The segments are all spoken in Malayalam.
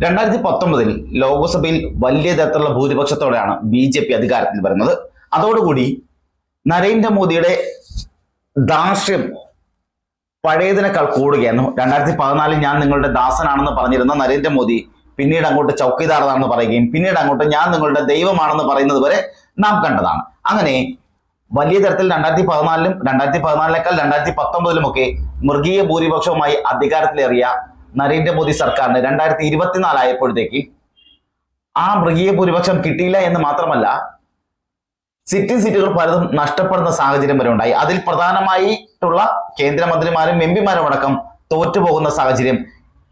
രണ്ടായിരത്തി പത്തൊമ്പതിൽ ലോക്സഭയിൽ വലിയ തരത്തിലുള്ള ഭൂരിപക്ഷത്തോടെയാണ് ബി ജെ പി അധികാരത്തിൽ വരുന്നത്. അതോടുകൂടി നരേന്ദ്രമോദിയുടെ ദാർഷ്ട്യം പഴയതിനേക്കാൾ കൂടുകയായിരുന്നു. രണ്ടായിരത്തി പതിനാലിൽ ഞാൻ നിങ്ങളുടെ ദാസനാണെന്ന് പറഞ്ഞിരുന്ന നരേന്ദ്രമോദി പിന്നീട് അങ്ങോട്ട് ചൗക്കിദാറാണെന്ന് പറയുകയും പിന്നീട് അങ്ങോട്ട് ഞാൻ നിങ്ങളുടെ ദൈവമാണെന്ന് പറയുന്നത് വരെ നാം കണ്ടതാണ്. അങ്ങനെ വലിയ തരത്തിൽ രണ്ടായിരത്തി പതിനാലിലും രണ്ടായിരത്തി പതിനാലിനേക്കാൾ രണ്ടായിരത്തി പത്തൊമ്പതിലുമൊക്കെ മൃഗീയ ഭൂരിപക്ഷവുമായി അധികാരത്തിലേറിയ നരേന്ദ്രമോദി സർക്കാരിന് രണ്ടായിരത്തി ഇരുപത്തിനാലായപ്പോഴത്തേക്ക് ആ മൃഗീയ ഭൂരിപക്ഷം കിട്ടിയില്ല എന്ന് മാത്രമല്ല സിറ്റി സീറ്റുകൾ പലതും നഷ്ടപ്പെടുന്ന സാഹചര്യം വരെ ഉണ്ടായി. അതിൽ പ്രധാനമായിട്ടുള്ള കേന്ദ്രമന്ത്രിമാരും എം പിമാരും അടക്കം തോറ്റുപോകുന്ന സാഹചര്യം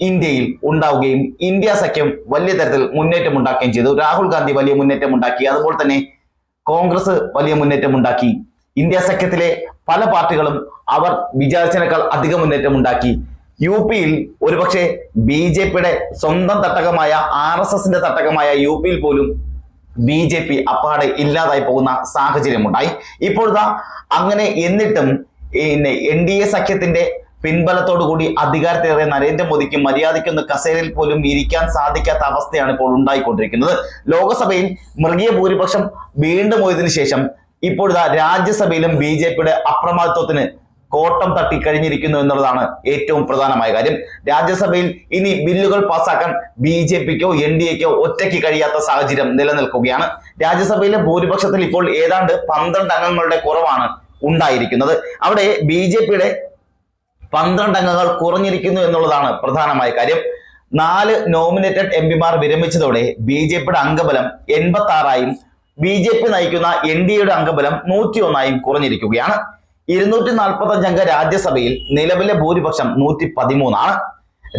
ഇന്ത്യയിൽ ഉണ്ടാവുകയും ഇന്ത്യ സഖ്യം വലിയ തരത്തിൽ മുന്നേറ്റം ഉണ്ടാക്കുകയും ചെയ്തു. രാഹുൽ ഗാന്ധി വലിയ മുന്നേറ്റം ഉണ്ടാക്കി. അതുപോലെ തന്നെ കോൺഗ്രസ് വലിയ മുന്നേറ്റം ഉണ്ടാക്കി. ഇന്ത്യ സഖ്യത്തിലെ പല പാർട്ടികളും അവർ വിചാരിച്ചതിനേക്കാൾ അധികം മുന്നേറ്റം ഉണ്ടാക്കി. യു പിയിൽ ഒരുപക്ഷെ ബി ജെ പിയുടെ സ്വന്തം തട്ടകമായ ആർ എസ് എസിന്റെ തട്ടകമായ യു പിയിൽ പോലും ബി ജെ പി അപ്പാടെ ഇല്ലാതായി പോകുന്ന സാഹചര്യമുണ്ടായി. ഇപ്പോഴത്തെ അങ്ങനെ എന്നിട്ടും പിന്നെ എൻ ഡി എ സഖ്യത്തിന്റെ പിൻബലത്തോടു കൂടി അധികാരത്തിലേറിയ നരേന്ദ്രമോദിക്ക് മര്യാദയ്ക്കൊന്ന് കസേരയിൽ പോലും ഇരിക്കാൻ സാധിക്കാത്ത അവസ്ഥയാണ് ഇപ്പോൾ ഉണ്ടായിക്കൊണ്ടിരിക്കുന്നത്. ലോകസഭയിൽ മൃഗീയ ഭൂരിപക്ഷം വീണ്ടും പോയതിനു ശേഷം ഇപ്പോഴത്തെ രാജ്യസഭയിലും ബി ജെ പിയുടെ അപ്രമാദിത്വത്തിന് കോട്ടം തട്ടി കഴിഞ്ഞിരിക്കുന്നു എന്നുള്ളതാണ് ഏറ്റവും പ്രധാനമായ കാര്യം. രാജ്യസഭയിൽ ഇനി ബില്ലുകൾ പാസാക്കാൻ ബി ജെ പിക്കോ എൻ ഡി എക്കോ ഒറ്റയ്ക്ക് കഴിയാത്ത സാഹചര്യം നിലനിൽക്കുകയാണ്. രാജ്യസഭയിലെ ഭൂരിപക്ഷത്തിൽ ഇപ്പോൾ ഏതാണ്ട് പന്ത്രണ്ട് അംഗങ്ങളുടെ കുറവാണ് ഉണ്ടായിരിക്കുന്നത്. അവിടെ ബി ജെ പിയുടെ പന്ത്രണ്ട് അംഗങ്ങൾ കുറഞ്ഞിരിക്കുന്നു എന്നുള്ളതാണ് പ്രധാനമായ കാര്യം. നാല് നോമിനേറ്റഡ് എം പിമാർ വിരമിച്ചതോടെ ബി ജെ പിയുടെ അംഗബലം എൺപത്തി ആറായും ബി ജെ പി നയിക്കുന്ന എൻ ഡി എയുടെ അംഗബലം നൂറ്റി ഒന്നായും കുറഞ്ഞിരിക്കുകയാണ്. ഇരുന്നൂറ്റി നാൽപ്പത്തി അഞ്ച് അംഗ രാജ്യസഭയിൽ നിലവിലെ ഭൂരിപക്ഷം നൂറ്റി പതിമൂന്നാണ്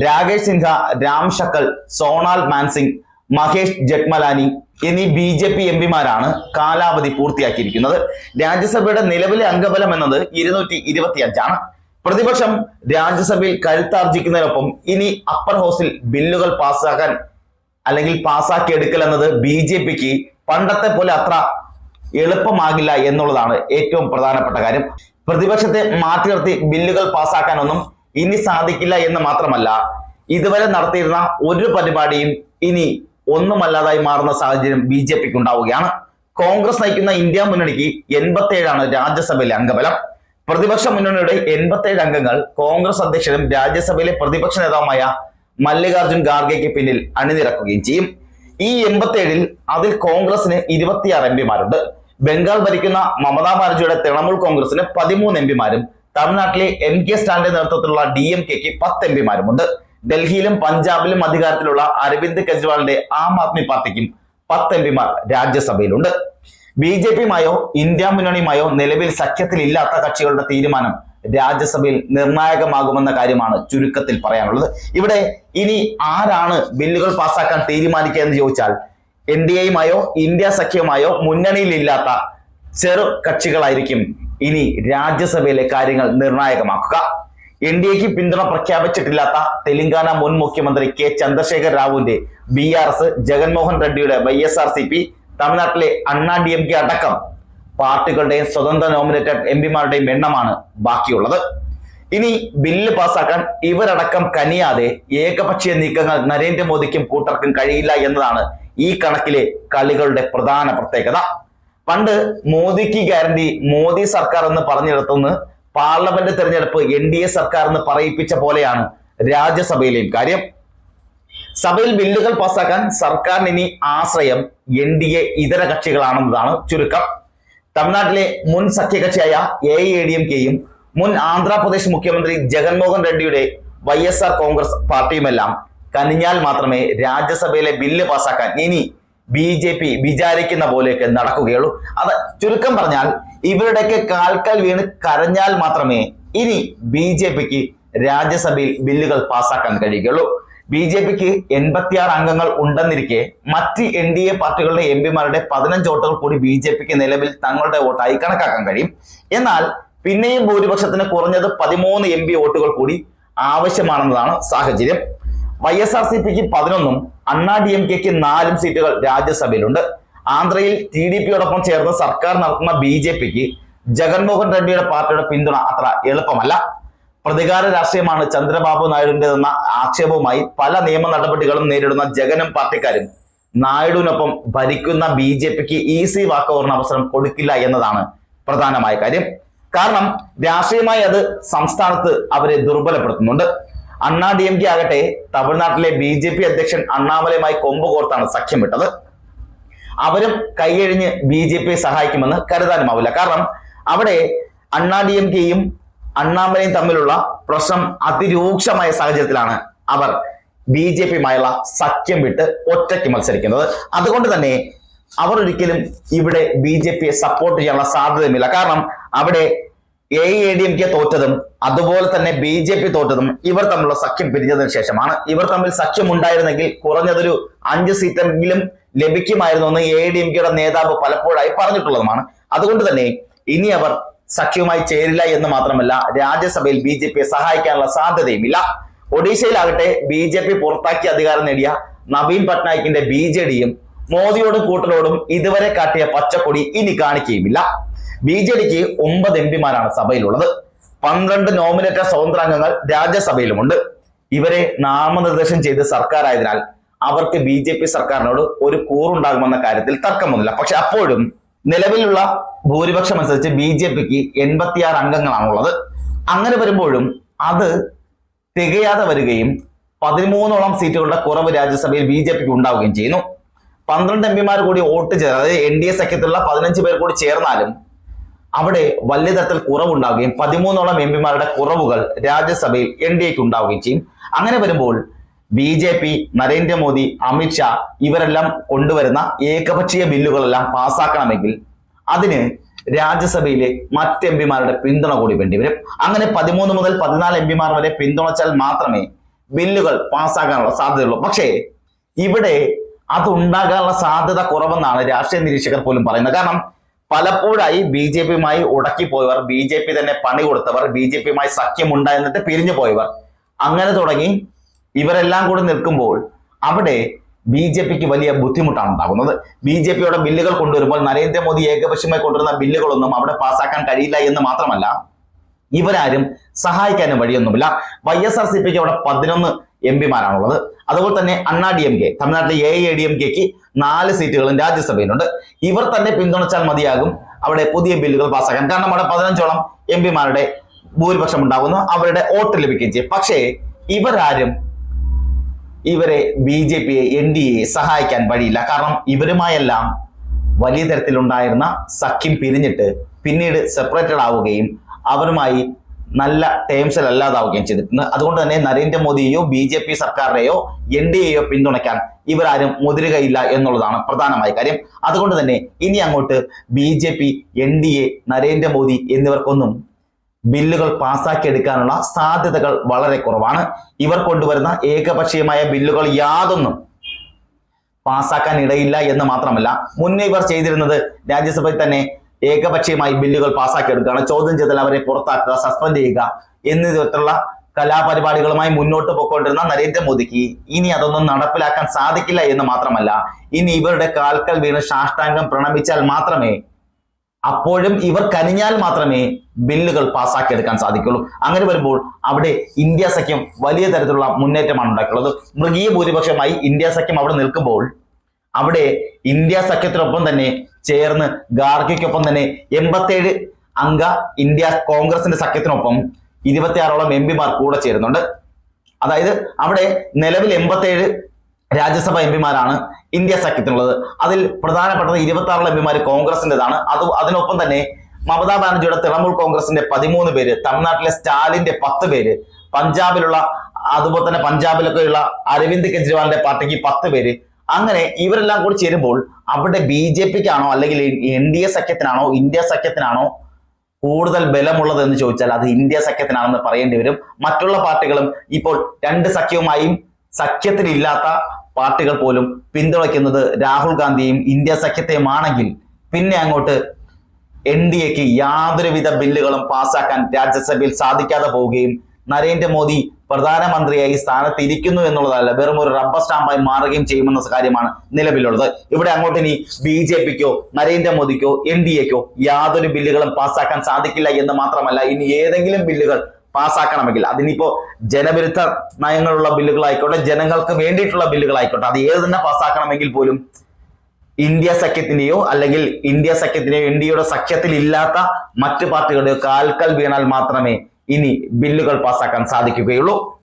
രാകേഷ് സിൻഹ രാം ശക്കൽ സോണാൽ മാൻസിംഗ് മഹേഷ് ജഗ്മലാനി എന്നീ ബി ജെ പി എം പിമാരാണ് കാലാവധി പൂർത്തിയാക്കിയിരിക്കുന്നത്. രാജ്യസഭയുടെ നിലവിലെ അംഗബലം എന്നത് ഇരുന്നൂറ്റി ഇരുപത്തി അഞ്ചാണ് പ്രതിപക്ഷം രാജ്യസഭയിൽ കരുത്താർജിക്കുന്നതിനൊപ്പം ഇനി അപ്പർ ഹൗസിൽ ബില്ലുകൾ പാസ്സാക്കാൻ അല്ലെങ്കിൽ പാസ്സാക്കി എടുക്കൽ എന്നത് ബി ജെ പിക്ക് പണ്ടത്തെ പോലെ അത്ര എളുപ്പമാകില്ല എന്നുള്ളതാണ് ഏറ്റവും പ്രധാനപ്പെട്ട കാര്യം. പ്രതിപക്ഷത്തെ മാറ്റി നിർത്തി ബില്ലുകൾ പാസ്സാക്കാനൊന്നും ഇനി സാധിക്കില്ല എന്ന് മാത്രമല്ല ഇതുവരെ നടത്തിയിരുന്ന ഒരു പരിപാടിയും ഇനി ഒന്നുമല്ലാതായി മാറുന്ന സാഹചര്യം ബി ജെ പിക്ക് ഉണ്ടാവുകയാണ് കോൺഗ്രസ് നയിക്കുന്ന ഇന്ത്യ മുന്നണിക്ക് എൺപത്തി ഏഴാണ് രാജ്യസഭയിലെ അംഗബലം. പ്രതിപക്ഷ മുന്നണിയുടെ എൺപത്തേഴ് അംഗങ്ങൾ കോൺഗ്രസ് അധ്യക്ഷനും രാജ്യസഭയിലെ പ്രതിപക്ഷ നേതാവുമായ മല്ലികാർജുൻ ഖാർഗെക്ക് പിന്നിൽ അണിനിരക്കുകയും ചെയ്യും. ഈ എൺപത്തേഴിൽ അതിൽ കോൺഗ്രസിന് ഇരുപത്തിയാറ് എം പിമാരുണ്ട്. ബംഗാൾ ഭരിക്കുന്ന മമതാ ബാനർജിയുടെ തൃണമൂൽ കോൺഗ്രസിന് പതിമൂന്ന് എംപിമാരും തമിഴ്നാട്ടിലെ എം കെ സ്റ്റാലിന്റെ നേതൃത്വത്തിലുള്ള ഡി എം കെക്ക് പത്ത് എം പിമാരുമുണ്ട്. ഡൽഹിയിലും പഞ്ചാബിലും അധികാരത്തിലുള്ള അരവിന്ദ് കെജ്രിവാളിന്റെ ആം ആദ്മി പാർട്ടിക്കും പത്ത് എംപിമാർ രാജ്യസഭയിലുണ്ട്. ബി ജെ പിയുമായോ ഇന്ത്യ മുന്നണിയുമായോ നിലവിൽ സഖ്യത്തിലില്ലാത്ത കക്ഷികളുടെ തീരുമാനം രാജ്യസഭയിൽ നിർണായകമാകുമെന്ന കാര്യമാണ് ചുരുക്കത്തിൽ പറയാനുള്ളത്. ഇവിടെ ഇനി ആരാണ് ബില്ലുകൾ പാസ്സാക്കാൻ തീരുമാനിക്കുക എന്ന് ചോദിച്ചാൽ എൻ ഡി എയുമായോ ഇന്ത്യ സഖ്യവുമായോ മുന്നണിയിലില്ലാത്ത ചെറു കക്ഷികളായിരിക്കും ഇനി രാജ്യസഭയിലെ കാര്യങ്ങൾ നിർണായകമാക്കുക. എൻ ഡി എക്ക് പിന്തുണ പ്രഖ്യാപിച്ചിട്ടില്ലാത്ത തെലങ്കാന മുൻ മുഖ്യമന്ത്രി കെ ചന്ദ്രശേഖർ റാവുവിന്റെ B R S Jaganmohan റെഡ്ഡിയുടെ Y S R C P തമിഴ്നാട്ടിലെ അണ്ണാ ഡി എം കെ അടക്കം പാർട്ടികളുടെയും സ്വതന്ത്ര നോമിനേറ്റഡ് എം പിമാരുടെയും എണ്ണമാണ് ബാക്കിയുള്ളത്. ഇനി ബില്ല് പാസ്സാക്കാൻ ഇവരടക്കം കനിയാതെ ഏകപക്ഷീയ നീക്കങ്ങൾ നരേന്ദ്രമോദിക്കും കൂട്ടർക്കും കഴിയില്ല എന്നതാണ് ഈ കണക്കിലെ കളികളുടെ പ്രധാന പ്രത്യേകത. പണ്ട് മോദിക്ക് ഗ്യാരണ്ടി മോദി സർക്കാർ എന്ന് പറഞ്ഞിടത്തുനിന്ന് പാർലമെന്റ് തെരഞ്ഞെടുപ്പ് എൻ ഡി എ സർക്കാർ എന്ന് പറയിപ്പിച്ച പോലെയാണ് രാജ്യസഭയിലെയും കാര്യം. സഭയിൽ ബില്ലുകൾ പാസ്സാക്കാൻ സർക്കാരിന് ഇനി ആശ്രയം എൻ ഡി എ ഇതര കക്ഷികളാണെന്നതാണ് ചുരുക്കം. തമിഴ്നാട്ടിലെ മുൻ സഖ്യകക്ഷിയായ എ ഐ ഡി എം കെയും മുൻ ആന്ധ്രാപ്രദേശ് മുഖ്യമന്ത്രി ജഗൻമോഹൻ റെഡ്ഡിയുടെ വൈ എസ് ആർ കോൺഗ്രസ് പാർട്ടിയുമെല്ലാം കനിഞ്ഞാൽ മാത്രമേ രാജ്യസഭയിലെ ബില്ല് പാസ്സാക്കാൻ ഇനി ബി ജെ പി വിചാരിക്കുന്ന പോലെയൊക്കെ നടക്കുകയുള്ളൂ. അത് ചുരുക്കം പറഞ്ഞാൽ ഇവരുടെയൊക്കെ കാൽക്കൽ വീണ് കരഞ്ഞാൽ മാത്രമേ ഇനി ബി ജെ പിക്ക് രാജ്യസഭയിൽ ബില്ലുകൾ പാസ്സാക്കാൻ കഴിയുകയുള്ളൂ. ബി ജെ പിക്ക് എൺപത്തിയാറ് അംഗങ്ങൾ ഉണ്ടെന്നിരിക്കെ മറ്റ് എൻ ഡി എ പാർട്ടികളുടെ എം പിമാരുടെ പതിനഞ്ച് വോട്ടുകൾ കൂടി ബി ജെ പിക്ക് നിലവിൽ തങ്ങളുടെ വോട്ടായി കണക്കാക്കാൻ കഴിയും. എന്നാൽ പിന്നെയും ഭൂരിപക്ഷത്തിന് കുറഞ്ഞത് പതിമൂന്ന് എം പി വോട്ടുകൾ കൂടി ആവശ്യമാണെന്നതാണ് സാഹചര്യം. വൈ എസ് ആർ സി പിക്ക് പതിനൊന്നും അണ്ണാ ഡി എം കെക്ക് നാലും സീറ്റുകൾ രാജ്യസഭയിലുണ്ട്. ആന്ധ്രയിൽ ടി ഡി പിയോടൊപ്പം ചേർന്ന് സർക്കാർ നടത്തുന്ന ബി ജെ പിക്ക് ജഗൻമോഹൻ റെഡ്ഡിയുടെ പാർട്ടിയുടെ പിന്തുണ അത്ര എളുപ്പമല്ല. പ്രതികാര രാഷ്ട്രീയമാണ് ചന്ദ്രബാബു നായിഡുവിന്റെതെന്ന ആക്ഷേപവുമായി പല നിയമ നടപടികളും നേരിടുന്ന ജഗനും പാർട്ടിക്കാരും നായിഡുവിനൊപ്പം ഭരിക്കുന്ന ബി ജെ പിക്ക് ഈസി വാക്ക് അവസരം കൊടുക്കില്ല എന്നതാണ് പ്രധാനമായ കാര്യം. കാരണം രാഷ്ട്രീയമായി അത് സംസ്ഥാനത്ത് അവരെ ദുർബലപ്പെടുത്തുന്നുണ്ട്. അണ്ണാ ഡി എം കെ ആകട്ടെ തമിഴ്നാട്ടിലെ ബി ജെ പി അധ്യക്ഷൻ അണ്ണാമലയുമായി കൊമ്പ് കോർത്താണ് സഖ്യം വിട്ടത്. അവരും കൈയഴിഞ്ഞ് ബി ജെ പിയെ സഹായിക്കുമെന്ന് കരുതാനുമാവില്ല കാരണം അവിടെ അണ്ണാ ഡി എം കെയും അണ്ണാമലയും തമ്മിലുള്ള പ്രശ്നം അതിരൂക്ഷമായ സാഹചര്യത്തിലാണ് അവർ ബി ജെ പിയുമായുള്ള സഖ്യം വിട്ട് ഒറ്റയ്ക്ക് മത്സരിക്കുന്നത്. അതുകൊണ്ട് തന്നെ അവർ ഒരിക്കലും ഇവിടെ ബി ജെ പിയെ സപ്പോർട്ട് ചെയ്യാനുള്ള സാധ്യതയുമില്ല. കാരണം അവിടെ A A D M K തോറ്റതും അതുപോലെ തന്നെ ബി ജെ പി തോറ്റതും ഇവർ തമ്മിലുള്ള സഖ്യം പിരിഞ്ഞതിനു ശേഷമാണ്. ഇവർ തമ്മിൽ സഖ്യം ഉണ്ടായിരുന്നെങ്കിൽ കുറഞ്ഞതൊരു അഞ്ച് സീറ്റെങ്കിലും ലഭിക്കുമായിരുന്നു എന്ന് എ ഡി എം കെയുടെ നേതാവ് പലപ്പോഴായി പറഞ്ഞിട്ടുള്ളതുമാണ്. അതുകൊണ്ട് തന്നെ ഇനി അവർ സഖ്യവുമായി ചേരില്ല എന്ന് മാത്രമല്ല രാജ്യസഭയിൽ ബി ജെ പിയെ സഹായിക്കാനുള്ള സാധ്യതയുമില്ല. ഒഡീഷയിലാകട്ടെ ബി ജെ പി പുറത്താക്കി അധികാരം നേടിയ നവീൻ പട്നായിക്കിന്റെ ബി ജെ ഡിയും മോദിയോടും കൂട്ടരോടും ഇതുവരെ കാട്ടിയ പച്ചക്കൊടി ഇനി കാണിക്കുകയുമില്ല. ബി ജെ ഡിക്ക് ഒമ്പത് എം പിമാരാണ് സഭയിലുള്ളത്. പന്ത്രണ്ട് നോമിനേറ്റഡ് സ്വതന്ത്രാംഗങ്ങൾ രാജ്യസഭയിലുമുണ്ട്. ഇവരെ നാമനിർദ്ദേശം ചെയ്ത് സർക്കാരായതിനാൽ അവർക്ക് ബി ജെ പി സർക്കാരിനോട് ഒരു കൂറുണ്ടാകുമെന്ന കാര്യത്തിൽ തർക്കമൊന്നുമില്ല. പക്ഷെ അപ്പോഴും നിലവിലുള്ള ഭൂരിപക്ഷം അനുസരിച്ച് ബി ജെ പിക്ക് എൺപത്തിയാറ് അംഗങ്ങളാണുള്ളത്. അങ്ങനെ വരുമ്പോഴും അത് തികയാതെ വരികയും പതിമൂന്നോളം സീറ്റുകളുടെ കുറവ് രാജ്യസഭയിൽ ബി ജെ പിക്ക് ഉണ്ടാവുകയും ചെയ്യുന്നു. പന്ത്രണ്ട് എം പിമാർ കൂടി വോട്ട് ചേർന്ന് അതായത് എൻ ഡി എ സഖ്യത്തിലുള്ള പതിനഞ്ച് പേർ കൂടി ചേർന്നാലും അവിടെ വലിയ തരത്തിൽ കുറവുണ്ടാവുകയും പതിമൂന്നോളം എം പിമാരുടെ കുറവുകൾ രാജ്യസഭയിൽ എൻ ഡി എക്ക് ഉണ്ടാവുകയും ചെയ്യും. അങ്ങനെ വരുമ്പോൾ B J P Narendra Modi Amit Shah ഇവരെല്ലാം കൊണ്ടുവരുന്ന ഏകപക്ഷീയ ബില്ലുകളെല്ലാം പാസ്സാക്കണമെങ്കിൽ അതിന് രാജ്യസഭയിലെ മറ്റ് എം പിമാരുടെ പിന്തുണ കൂടി വേണ്ടിവരും അങ്ങനെ പതിമൂന്ന് മുതൽ പതിനാല് എം പിമാർ വരെ പിന്തുണച്ചാൽ മാത്രമേ ബില്ലുകൾ പാസ്സാക്കാനുള്ള സാധ്യതയുള്ളൂ. പക്ഷേ ഇവിടെ അതുണ്ടാകാനുള്ള സാധ്യത കുറവെന്നാണ് രാഷ്ട്രീയ നിരീക്ഷകർ പോലും പറയുന്നത്. കാരണം പലപ്പോഴായി ബി ജെ പിയുമായി ഉടക്കിപ്പോയവർ ബി ജെ പി തന്നെ പണി കൊടുത്തവർ ബി ജെ പിയുമായി സഖ്യമുണ്ടായിരുന്നിട്ട് പിരിഞ്ഞു പോയവർ അങ്ങനെ തുടങ്ങി ഇവരെല്ലാം കൂടി നിൽക്കുമ്പോൾ അവിടെ ബി ജെ പിക്ക് വലിയ ബുദ്ധിമുട്ടാണ് ഉണ്ടാകുന്നത്. ബി ജെ പിയുടെ ബില്ലുകൾ കൊണ്ടുവരുമ്പോൾ നരേന്ദ്രമോദി ഏകപക്ഷമായി കൊണ്ടുവരുന്ന ബില്ലുകളൊന്നും അവിടെ പാസ്സാക്കാൻ കഴിയില്ല എന്ന് മാത്രമല്ല ഇവരാരും സഹായിക്കാനും വഴിയൊന്നുമില്ല. വൈ എസ് ആർ സി പിക്ക് അവിടെ പതിനൊന്ന് എം പിമാരാണുള്ളത് അതുപോലെ തന്നെ അണ്ണാ ഡി എം കെ തമിഴ്നാട്ടിലെ എ എ ഡി എം കെക്ക് നാല് സീറ്റുകളും രാജ്യസഭയിലുണ്ട്. ഇവർ തന്നെ പിന്തുണച്ചാൽ മതിയാകും അവിടെ പുതിയ ബില്ലുകൾ പാസ്സാക്കാൻ. കാരണം അവിടെ പതിനഞ്ചോളം എം പിമാരുടെ ഭൂരിപക്ഷം ഉണ്ടാകുന്നു അവരുടെ വോട്ട് ലഭിക്കുകയും ചെയ്യും. പക്ഷേ ഇവരാരും ഇവരെ ബി ജെ പിയെ എൻ ഡി എ സഹായിക്കാൻ വഴിയില്ല. കാരണം ഇവരുമായെല്ലാം വലിയ തരത്തിലുണ്ടായിരുന്ന സഖ്യം പിരിഞ്ഞിട്ട് പിന്നീട് സെപ്പറേറ്റഡ് ആവുകയും അവരുമായി നല്ല ടേംസിൽ അല്ലാതാവുകയും ചെയ്തിട്ടുണ്ട്. അതുകൊണ്ട് തന്നെ നരേന്ദ്രമോദിയെയോ ബി ജെ പി സർക്കാരിനെയോ എൻ ഡി എയോ പിന്തുണയ്ക്കാൻ ഇവരാരും മുതിരുകയില്ല എന്നുള്ളതാണ് പ്രധാനമായ കാര്യം. അതുകൊണ്ട് തന്നെ ഇനി അങ്ങോട്ട് B J P N D A Narendra Modi എന്നിവർക്കൊന്നും ബില്ലുകൾ പാസ്സാക്കിയെടുക്കാനുള്ള സാധ്യതകൾ വളരെ കുറവാണ്. ഇവർ കൊണ്ടുവരുന്ന ഏകപക്ഷീയമായ ബില്ലുകൾ യാതൊന്നും പാസാക്കാൻ ഇടയില്ല എന്ന് മാത്രമല്ല മുന്നേ ഇവർ ചെയ്തിരുന്നത് രാജ്യസഭയിൽ തന്നെ ഏകപക്ഷീയമായി ബില്ലുകൾ പാസ്സാക്കിയെടുക്കുകയാണ് ചോദ്യം ചെയ്താൽ അവരെ പുറത്താക്കുക സസ്പെൻഡ് ചെയ്യുക എന്നീ കലാപരിപാടികളുമായി മുന്നോട്ട് പോയിക്കൊണ്ടിരുന്ന നരേന്ദ്രമോദിക്ക് ഇനി അതൊന്നും നടപ്പിലാക്കാൻ സാധിക്കില്ല എന്ന് മാത്രമല്ല ഇനി ഇവരുടെ കാൽക്കൽ വീണ് സാഷ്ടാംഗം പ്രണമിച്ചാൽ മാത്രമേ അപ്പോഴും ഇവർ കനിഞ്ഞാൽ മാത്രമേ ബില്ലുകൾ പാസ്സാക്കിയെടുക്കാൻ സാധിക്കുള്ളൂ. അങ്ങനെ വരുമ്പോൾ അവിടെ ഇന്ത്യ സഖ്യം വലിയ തരത്തിലുള്ള മുന്നേറ്റമാണ് ഉണ്ടാക്കിയുള്ളത്. മൃഗീയ ഭൂരിപക്ഷമായി ഇന്ത്യ സഖ്യം അവിടെ നിൽക്കുമ്പോൾ അവിടെ ഇന്ത്യ സഖ്യത്തിനൊപ്പം തന്നെ ചേർന്ന് ഗാർഗിക്കൊപ്പം തന്നെ എൺപത്തേഴ് അംഗ ഇന്ത്യ കോൺഗ്രസിന്റെ സഖ്യത്തിനൊപ്പം ഇരുപത്തിയാറോളം എം പിമാർ കൂടെ ചേരുന്നുണ്ട്. അതായത് അവിടെ നിലവിൽ എൺപത്തേഴ് രാജ്യസഭ എം പിമാരാണ് ഇന്ത്യ സഖ്യത്തിനുള്ളത്. അതിൽ പ്രധാനപ്പെട്ടത് ഇരുപത്തി ആറോളം എം പിമാർ കോൺഗ്രസിന്റെതാണ് അത് അതിനൊപ്പം തന്നെ മമതാ ബാനർജിയുടെ തൃണമൂൽ കോൺഗ്രസിന്റെ പതിമൂന്ന് പേര് തമിഴ്നാട്ടിലെ സ്റ്റാലിന്റെ പത്ത് പേര് പഞ്ചാബിലുള്ള അതുപോലെ തന്നെ പഞ്ചാബിലൊക്കെയുള്ള അരവിന്ദ് കെജ്രിവാളിന്റെ പാർട്ടിക്ക് പത്ത് പേര് അങ്ങനെ ഇവരെല്ലാം കൂടി ചേരുമ്പോൾ അവിടെ ബി ജെ പിക്കാണോ അല്ലെങ്കിൽ എൻ ഡി എ സഖ്യത്തിനാണോ ഇന്ത്യ സഖ്യത്തിനാണോ കൂടുതൽ ബലമുള്ളത് എന്ന് ചോദിച്ചാൽ അത് ഇന്ത്യ സഖ്യത്തിനാണെന്ന് പറയേണ്ടി വരും. മറ്റുള്ള പാർട്ടികളും ഇപ്പോൾ രണ്ട് സഖ്യവുമായും സഖ്യത്തിലില്ലാത്ത പാർട്ടികൾ പോലും പിന്തുണയ്ക്കുന്നത് രാഹുൽ ഗാന്ധിയും ഇന്ത്യ സഖ്യത്തെയുമാണെങ്കിൽ പിന്നെ അങ്ങോട്ട് എൻ ഡി എക്ക് യാതൊരുവിധ ബില്ലുകളും പാസ്സാക്കാൻ രാജ്യസഭയിൽ സാധിക്കാതെ പോവുകയും നരേന്ദ്രമോദി പ്രധാനമന്ത്രിയായി സ്ഥാനത്ത് ഇരിക്കുന്നു എന്നുള്ളതല്ല വെറും ഒരു റബ്ബർ സ്റ്റാമ്പായി മാറുകയും ചെയ്യുമെന്ന കാര്യമാണ് നിലവിലുള്ളത്. ഇവിടെ അങ്ങോട്ട് ഇനി ബി ജെ പിക്കോ നരേന്ദ്രമോദിക്കോ എൻ ഡി എക്കോ യാതൊരു ബില്ലുകളും പാസ്സാക്കാൻ സാധിക്കില്ല എന്ന് മാത്രമല്ല ഇനി ഏതെങ്കിലും ബില്ലുകൾ പാസ്സാക്കണമെങ്കിൽ. അതിനിപ്പോ ജനവിരുദ്ധ നയങ്ങളുള്ള ബില്ലുകളായിക്കോട്ടെ ജനങ്ങൾക്ക് വേണ്ടിയിട്ടുള്ള ബില്ലുകളായിക്കോട്ടെ അത് ഏത് തന്നെ പാസ്സാക്കണമെങ്കിൽ പോലും ഇന്ത്യ സഖ്യത്തിന്റെയോ അല്ലെങ്കിൽ ഇന്ത്യ സഖ്യത്തിന്റെയോ ഇന്ത്യയുടെ സഖ്യത്തിൽ ഇല്ലാത്ത മറ്റു പാർട്ടികളുടെയോ കാൽക്കൽ വീണാൽ മാത്രമേ ഇനി ബില്ലുകൾ പാസാക്കാൻ സാധിക്കുകയുള്ളൂ.